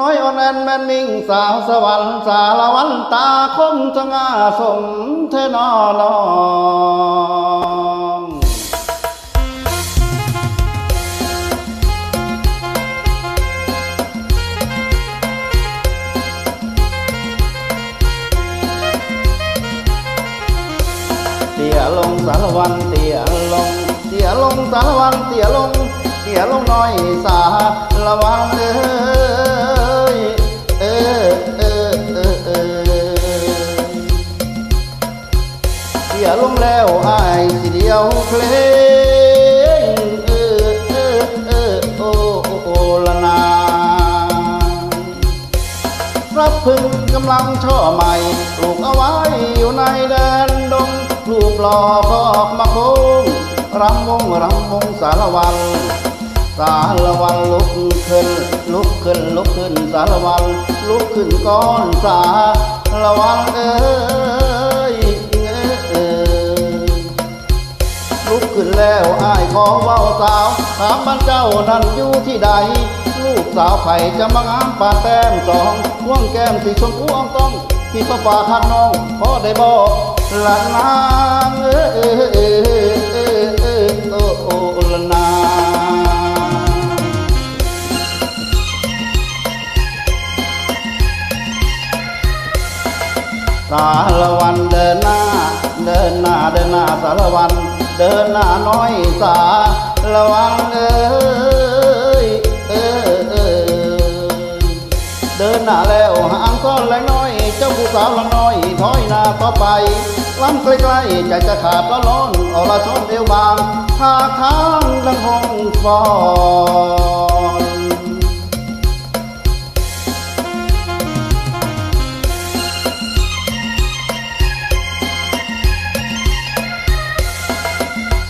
น้อยอ่อนแอนแม่นมิ่งสาวสวรรค์สารวันตาคมสง่าสมเทนอลองเตี่ยลงสารวันเตี่ยลงเตี่ยลงสารวันเตี่ยลงเตี่ยลงน้อยสารวันเอ้อ แล้วอายสิเดียวเพลงเออเออเออโอโอละนารับพึ่งกำลังช่อใหม่ปลูกเอาไว้อยู่ในแดนดงลูกหล่อคอกมาโค้งรำวงรำวงสารวันสารวันลุกขึ้น ลุกขึ้นลุกขึ้นสารวันลุกขึ้นก้อนสารวันเอ้ย ลุกขึ้นแล้วอ้ายขอเว้าสาว ถามบ้านเจ้านั่นอยู่ที่ใด ลูกสาวไผ่จะมางามปาแต้มสองห่วงแก้มสีชมพูอ่องต้องที่เขาฝากหักน้องพอได้บอกหลานางเออเออ สารวันเดินหน้า เดินหน้าเดินหน้าสารวัน เดินหน้าน้อยสารวันเอ้ยเออเออเดินหน้าแล้วหางก้อนแรงน้อย เจ้าผู้สาวละน้อยถอยหน้าต่อไปล้ำใกล้ๆใจจะขาดละร้อนอรชนเอวบางหาทางดังหงฟอ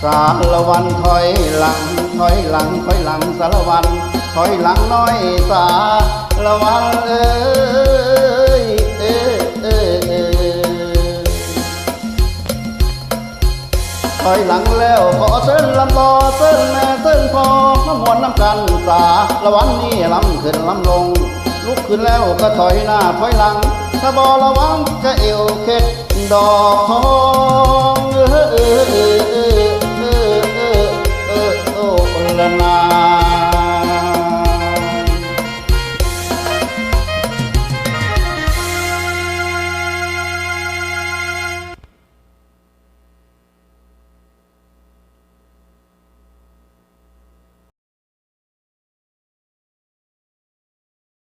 สารวันถอยหลังถอยหลังถอยหลังสารวันถอยหลังน้อยสารวันเอ้ยเอ้ยเอ้ยถอยหลังแล้วขอเส้นลำบอเส้นแม่เส้นพอน้ำมวนน้ำกันสารวันนี่ลำขึ้นลำลง ลุกขึ้นแล้วก็ถอยหน้าถอยหลัง ถ้าบอระวังก็เอวเข็ดดอกทอง